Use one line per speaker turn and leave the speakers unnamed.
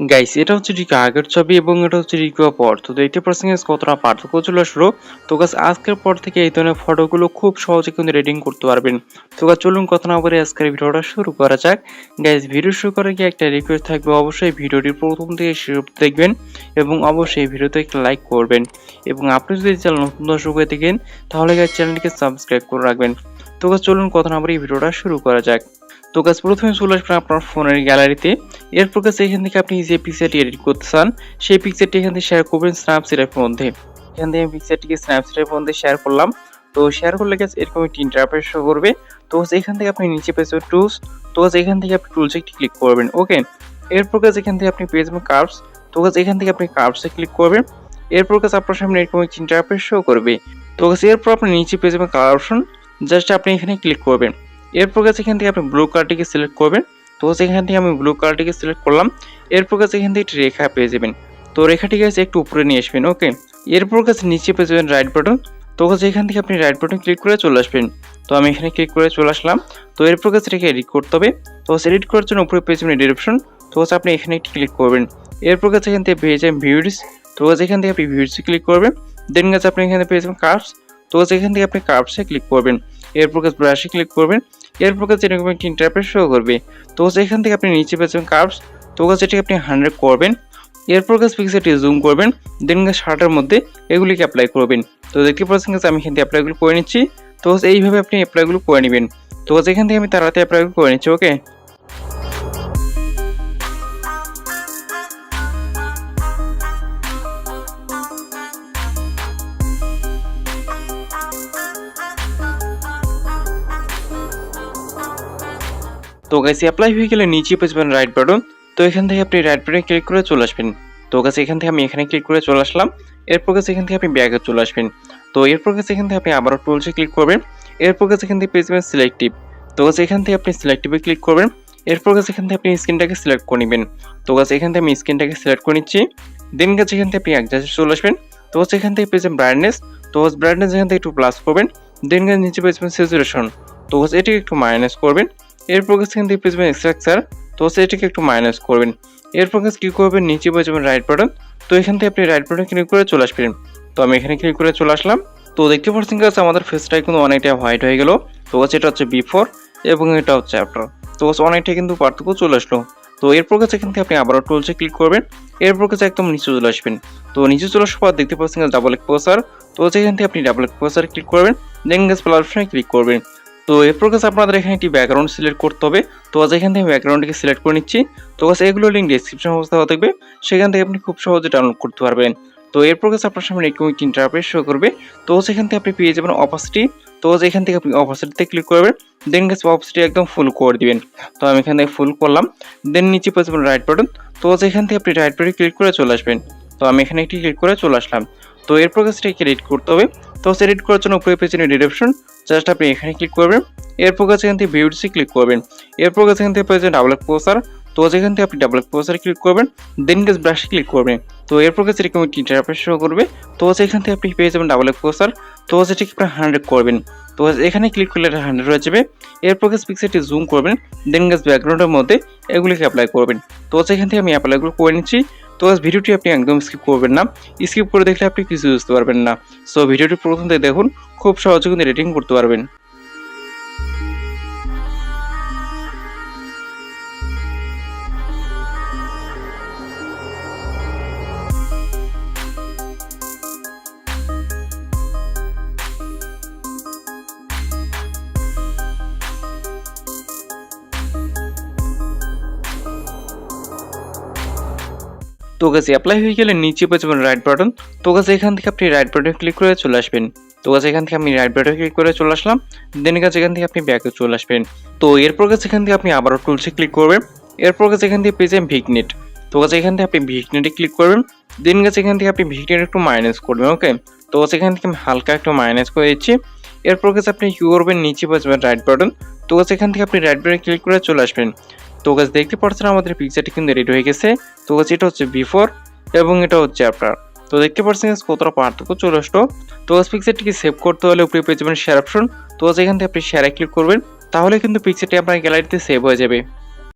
Guys এটা হচ্ছে ঠিক আগের ছবি এবং এটা হচ্ছে রিকুয়া পর। তো দেখতে পাচ্ছেন কতটা পার্থক্য চলে আসলো তো গাছ আজকের পর থেকে এই ধরনের ফটোগুলো খুব সহজে কিন্তু রেডিং করতে পারবেন। তো গাছ চলুন কথা না বলে আজকের ভিডিওটা শুরু করা যাক। গাইস ভিডিও শুরু করার গিয়ে একটা রিকোয়েস্ট থাকবে। অবশ্যই ভিডিওটি প্রথম থেকে শুরু দেখবেন এবং অবশ্যই ভিডিওতে একটা লাইক করবেন। এবং আপনি যদি চ্যানেল নতুন দর্শক হয়ে থাকেন, তাহলে গাইস চ্যানেলটিকে সাবস্ক্রাইব করে রাখবেন। তো গাছ চলুন কথা না বলে ভিডিওটা শুরু করা যাক। তো গাছ প্রথমে চলে আসবেন আপনার ফোনের গ্যালারিতে এরপর কাছে এখান থেকে আপনি যে পিকচারটি এডিট করতে চান, সেই পিকচারটি এখান থেকে শেয়ার করবেন স্ন্যাপচিটের মধ্যে। এখান থেকে আমি পিকচারটিকে স্ন্যাপচিটের মধ্যে শেয়ার করলাম। তো শেয়ার করলে গেছে এরকম একটি ইন্টারফেস শো করবে। তো এখান থেকে আপনি নিচে পেয়েছেন টুলস তো এখান থেকে আপনি টুলসে একটি ক্লিক করবেন ওকে এরপর কাছে এখান থেকে আপনি পেয়ে যাবেন কার্ভস তো এখান থেকে আপনি কার্ভসে ক্লিক করবেন। এরপর কাছে আপনার সামনে এরকম একটি ইন্টারফেস শো করবে। তো কাছে এরপর আপনি নিচে পেয়ে যাবেন কালার অপশন জাস্ট আপনি এখানে ক্লিক করবেন। এরপর কাছে এখান থেকে আপনি ব্লু কার্ডটিকে সিলেক্ট করবেন। তো সেখান থেকে আমি ব্লু কালারটিকে সিলেক্ট করলাম। এরপর কাছে এখান থেকে একটি রেখা পেয়ে যাবেন। তো রেখাটি কাছে একটু উপরে নিয়ে আসবেন ওকে এরপর কাছে নিচে পেয়ে যাবেন রাইট বাটন তো কাছে এখান থেকে আপনি রাইট বাটন ক্লিক করে চলে আসবেন। তো আমি এখানে ক্লিক করে চলে আসলাম। তো এরপর কাছে রেখে এডিট করতে হবে। তো এডিট করার জন্য উপরে পেয়ে যাবেন ডিরেকশন তো কাছে আপনি এখানে একটি ক্লিক করবেন। এরপর কাছে এখান থেকে পেয়ে যাবেন ভিউডস তো কাছে এখান থেকে আপনি ভিউডসে ক্লিক করবেন। দেন কাছে আপনি এখানে পেয়ে যাবেন কার্ভস তো কাছে এখান থেকে আপনি কার্ভসে ক্লিক করবেন। এরপর কাজ ব্রাশে ক্লিক করবেন। এরপর কাছে এরকম একটি ইন্টারপ্রেস শো করবে। তো এখান থেকে আপনি নিচে পেয়েছেন কার্ভস তো কাছে এটাকে আপনি হান্ড্রেড করবেন। এরপর কাজ পিক্সেলটি জুম করবেন। দেন গাছ শার্টের মধ্যে এগুলিকে অ্যাপ্লাই করবেন। তো দেখতে পাচ্ছেন কাছে আমি এখান থেকে অ্যাপ্লাইগুলো করে নিচ্ছি। তো এইভাবে আপনি অ্যাপ্লাইগুলো করে নেবেন। তো এখান থেকে আমি তাড়াতাড়ি অ্যাপ্লাইগুলো করে নিচ্ছি ওকে তো গাইস অ্যাপ্লাই হয়ে গেলে নিচে পেয়ে যাবেন রাইট বাটন তো এখান থেকে আপনি রাইট বাটনে ক্লিক করে চলে আসবেন তো গাছ এখান থেকে আমি এখানে ক্লিক করে চলে আসলাম এরপর কাছে এখান থেকে আপনি ব্যাগে চলে আসবেন তো এরপর কাছে এখান থেকে আপনি আবারও টুলসে ক্লিক করবেন এরপর কাছে এখান থেকে পেয়ে যাবেন সিলেক্টিভ তো গাছ এখান থেকে আপনি সিলেক্টিভে ক্লিক করবেন এরপর কাছে এখান থেকে আপনি স্ক্রিনটাকে সিলেক্ট করে নেবেন তো গাছ এখান থেকে আমি স্ক্রিনটাকে সিলেক্ট করে নিচ্ছি দেন গাছ এখান থেকে আপনি অ্যাডজাস্টে চলে আসবেন তো গাছ এখান থেকে পেয়ে যাবেন ব্রাইটনেস তো গাছ ব্রাইটনেস এখান থেকে একটু প্লাস করবেন দেন গাছ নিচে পেয়ে যাবেন তো গাছ এটিকে একটু মাইনাস করবেন এরপর কাছে এখান থেকে স্ট্রাকচার তো সেটাকে একটু মাইনাস করবেন। এরপর কাছে কী করবেন? নিচে পেয়ে রাইট বাটন তো এখান থেকে আপনি রাইট বাটন ক্লিক করে চলে আসবেন। তো আমি এখানে ক্লিক করে চলে আসলাম। তো দেখতে পাচ্ছেন কাছে আমাদের ফেসটাই কিন্তু অনেকটা হোয়াইট হয়ে গেল। তো এটা হচ্ছে বিফোর এবং এটা হচ্ছে আফটার তো অনেকটা কিন্তু পার্থক্য চলে আসলো। তো এরপর কাছে থেকে আপনি আবারও টুলসে ক্লিক করবেন। এরপর কাছে একদম নিচে চলে আসবেন। তো নিচে চলে আসার পর দেখতে পাচ্ছেন ডাবল এক এক্সপোসার তো সেখান থেকে আপনি ডাবল এক্সপোসার ক্লিক করবেন। দেন গাছ প্ল্যাটফর্মে ক্লিক করবেন। তো এরপর কাছে আপনাদের এখানে একটি ব্যাকগ্রাউন্ড সিলেক্ট করতে হবে। তো আজ এখান থেকে ব্যাকগ্রাউন্ডটিকে সিলেক্ট করে নিচ্ছি। তো কাছে এগুলো লিঙ্ক ডিসক্রিপশন অবস্থা থাকবে। সেখান থেকে আপনি খুব সহজে ডাউনলোড করতে পারবেন। তো এরপর কাছে আপনার সামনে এরকম একটি ইন্টারপ্রেস শো করবে। তো সেখান থেকে আপনি পেয়ে যাবেন অপাসিটি তো এখান থেকে আপনি অপাসিটিতে ক্লিক করবেন। দেন গেছে অপাসিটি একদম ফুল করে দিবেন। তো আমি এখান থেকে ফুল করলাম। দেন নিচে পেয়ে যাবেন রাইট বাটন তো এখান থেকে আপনি রাইট বাটনে ক্লিক করে চলে আসবেন। তো আমি এখানে একটি ক্লিক করে চলে আসলাম। তো এরপর কাছে এটাকে করতে হবে। তো এডিট করার জন্য উপরে পেছনে ডিরেকশন জাস্ট আপনি এখানে ক্লিক করবেন। এরপর কাছে এখান থেকে ভিউডিসি ক্লিক করবেন। এরপর কাছে এখান থেকে পেয়েছেন ডাবল পোস্টার তো যেখান থেকে আপনি ডাবল পোস্টার ক্লিক করবেন দেন গেস ব্রাশে ক্লিক করবেন। তো এরপর কাছে এরকম একটি ইন্টারফেস শো করবে। তো সেখান থেকে আপনি পেয়ে যাবেন ডাবল পোস্টার তো সেটিকে আপনি হান্ড্রেড করবেন। তো এখানে ক্লিক করলে এটা হান্ড্রেড হয়ে যাবে। এরপর কাছে পিক্সেলটি জুম করবেন। দেন গেস ব্যাকগ্রাউন্ডের মধ্যে এগুলিকে অ্যাপ্লাই করবেন। তো সেখান থেকে আমি অ্যাপ্লাইগুলো করে নিচ্ছি। তো ভিডিওটি আপনি একদম স্কিপ করবেন না। স্কিপ করে দেখলে আপনি কিছু বুঝতে পারবেন না। সো ভিডিওটি প্রথম থেকে দেখুন, খুব সহজে কিন্তু রেটিং করতে পারবেন। তো গাছে অ্যাপ্লাই হয়ে গেলে নিচে পেয়ে যাবেন রাইট বাটন তো গাছে এখান থেকে আপনি রাইট বাটনে ক্লিক করে চলে আসবেন। তো গাছে এখান থেকে আমি রাইট বাটনে ক্লিক করে চলে আসলাম। দেন গাছ এখান থেকে আপনি ব্যাকে চলে আসবেন। তো এরপর গাছ এখান থেকে আপনি আবারও টুলসে ক্লিক করবেন। এরপর গাছ এখান থেকে পেয়ে যাবেন ভিকনেট তো গাছ এখান থেকে আপনি ভিকনেটে ক্লিক করবেন। দেন গাছ এখান থেকে আপনি ভিকনেট একটু মাইনাস করবেন ওকে তো গাছ এখান থেকে আমি হালকা একটু মাইনাস করে দিচ্ছি। এরপর গাছ আপনি কী করবেন নিচে যাবেন রাইট বাটন তো গাছ এখান থেকে আপনি রাইট বাটনে ক্লিক করে চলে আসবেন। তো গাছ দেখতে পাচ্ছেন আমাদের পিকচারটি কিন্তু রেডি হয়ে গেছে। তো গাছ এটা হচ্ছে বিফোর এবং এটা হচ্ছে আফটার তো দেখতে পাচ্ছেন কতটা পার্থক্য চলে আসলো। তো গাছ পিকচারটিকে সেভ করতে হলে উপরে পেয়ে যাবেন শেয়ার অপশন তো গাছ এখান থেকে আপনি শেয়ারে ক্লিক করবেন। তাহলে কিন্তু পিকচারটি আপনার গ্যালারিতে সেভ হয়ে যাবে।